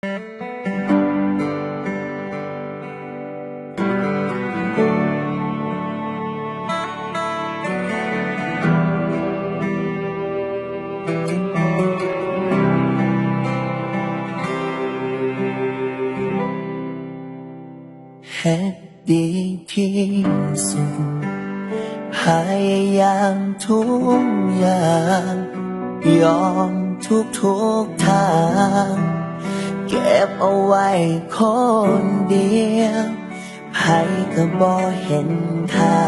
เฮ็ดดีที่สุดพยายามทุกอย่าง ยอมทุกทุกทาง เก็บเอาไว้คนเดียวให้ก็บ่เห็นค่า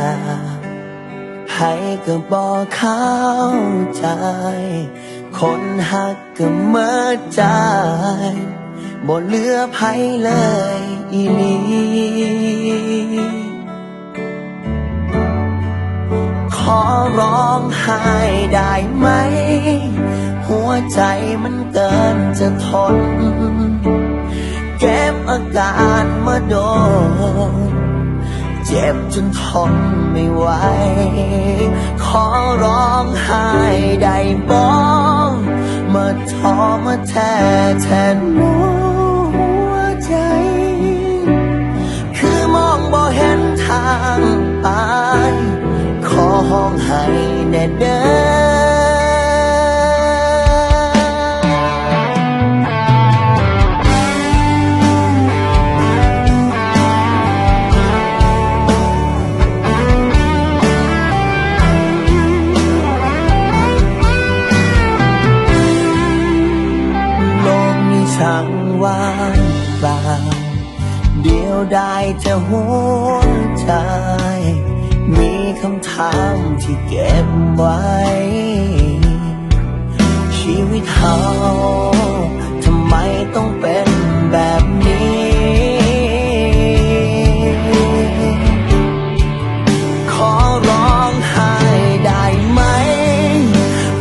ให้ก็บ่เข้าใจ คนหักก็เมื่อใจบ่เหลือไผเลยอีนี้ อร้องไห้ได้ไหม หัวใจมันเกินจะทน เก็บอาการมาโดน เจ็บจนทนไม่ไหว ขอร้องไห้ได้บอกมาทอมาแท้แทนหัวใจ น่เด้อโลกนี้ช่างว่างเปล่าเดียวได้จะหัวใจ คำถามที่เก็บไว้ ชีวิตเขาทำไมต้องเป็นแบบนี้ ขอร้องไห้ได้ไหม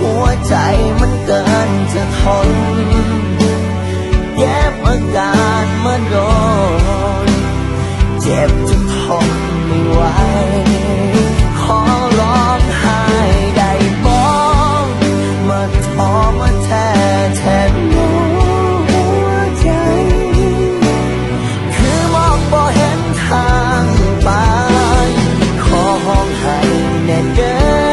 หัวใจมันเกินจะทนแย็บอาการมาโดน เจ็บจนทนไม่ไหว เห็นทางไปขอห้องให้แน่เด้อ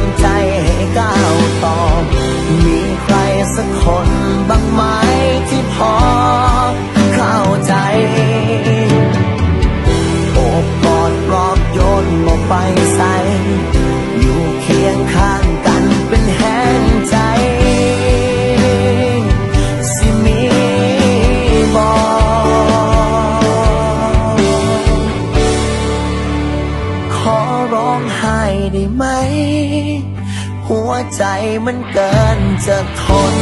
งใจให้ก้าวต่อ มีใครสักคนบ้างไหมที่พอ อร้องไห้ได้ไหม หัวใจมันเกินจะทน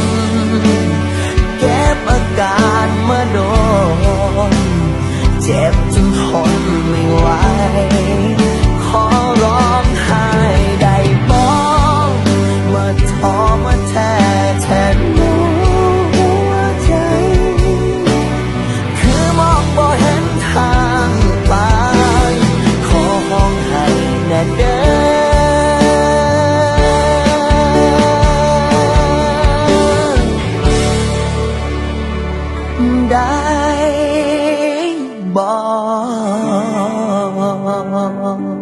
妈